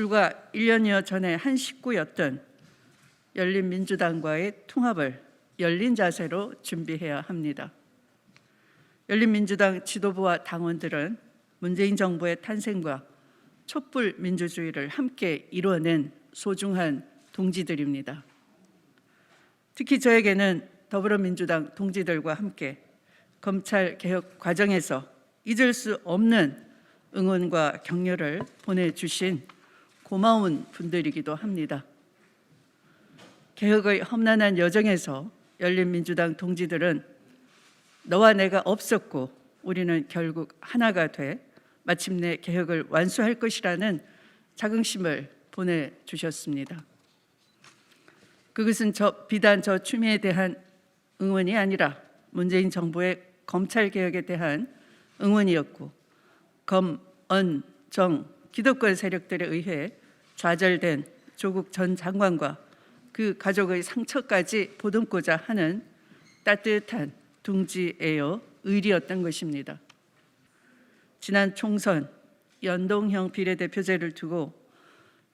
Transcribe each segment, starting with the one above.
불과 1년여 전에 한 식구였던 열린민주당과의 통합을 열린 자세로 준비해야 합니다. 열린민주당 지도부와 당원들은 문재인 정부의 탄생과 촛불 민주주의를 함께 이루어낸 소중한 동지들입니다. 특히 저에게는 더불어민주당 동지들과 함께 검찰 개혁 과정에서 잊을 수 없는 응원과 격려를 보내주신 고마운 분들이기도 합니다. 개혁의 험난한 여정에서 열린민주당 동지들은 너와 내가 없었고 우리는 결국 하나가 돼 마침내 개혁을 완수할 것이라는 자긍심을 보내주셨습니다. 그것은 저 비단 저 추미에 대한 응원이 아니라 문재인 정부의 검찰 개혁에 대한 응원이었고 검, 언, 정 기득권 세력들에 의해 좌절된 조국 전 장관과 그 가족의 상처까지 보듬고자 하는 따뜻한 둥지에요 의리였던 것입니다. 지난 총선 연동형 비례대표제를 두고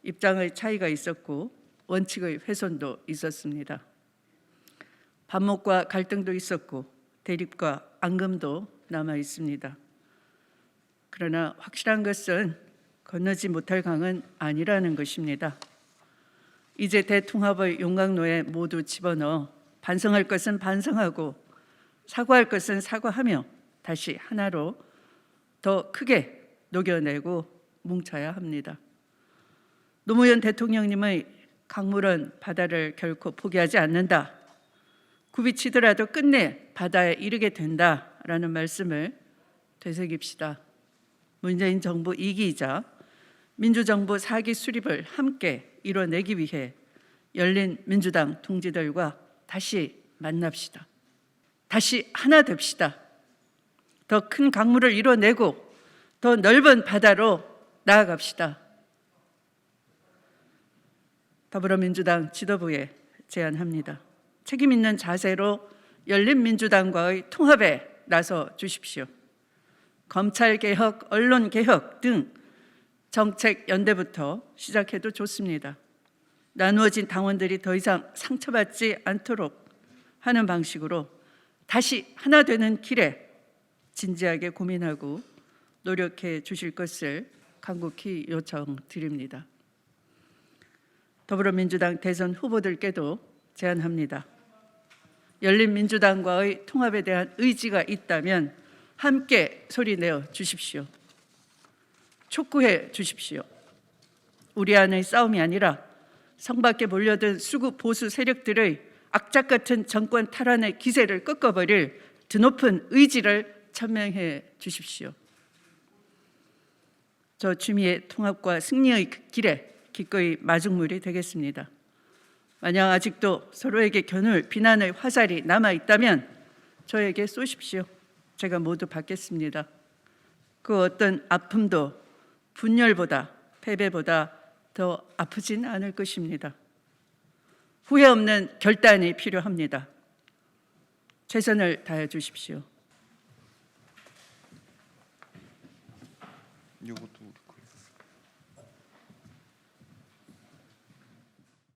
입장의 차이가 있었고 원칙의 훼손도 있었습니다. 반목과 갈등도 있었고 대립과 앙금도 남아 있습니다. 그러나 확실한 것은 건너지 못할 강은 아니라는 것입니다. 이제 대통합의 용광로에 모두 집어넣어 반성할 것은 반성하고 사과할 것은 사과하며 다시 하나로 더 크게 녹여내고 뭉쳐야 합니다. 노무현 대통령님의 강물은 바다를 결코 포기하지 않는다. 굽이치더라도 끝내 바다에 이르게 된다라는 말씀을 되새깁시다. 문재인 정부 2기이자 민주정부 4기 수립을 함께 이뤄내기 위해 열린 민주당 동지들과 다시 만납시다. 다시 하나 됩시다. 더 큰 강물을 이뤄내고 더 넓은 바다로 나아갑시다. 더불어민주당 지도부에 제안합니다. 책임 있는 자세로 열린 민주당과의 통합에 나서 주십시오. 검찰 개혁, 언론 개혁 등 정책 연대부터 시작해도 좋습니다. 나누어진 당원들이 더 이상 상처받지 않도록 하는 방식으로 다시 하나 되는 길에 진지하게 고민하고 노력해 주실 것을 간곡히 요청드립니다. 더불어민주당 대선 후보들께도 제안합니다. 열린민주당과의 통합에 대한 의지가 있다면 함께 소리 내어 주십시오. 촉구해 주십시오. 우리 안의 싸움이 아니라 성밖에 몰려든 수구 보수 세력들의 악착 같은 정권 탈환의 기세를 꺾어버릴 드높은 의지를 천명해 주십시오. 저 주미의 통합과 승리의 길에 기꺼이 마중물이 되겠습니다. 만약 아직도 서로에게 겨눌 비난의 화살이 남아 있다면 저에게 쏘십시오. 제가 모두 받겠습니다. 그 어떤 아픔도 분열보다 패배보다 더 아프진 않을 것입니다. 후회 없는 결단이 필요합니다. 최선을 다해 주십시오. 요것도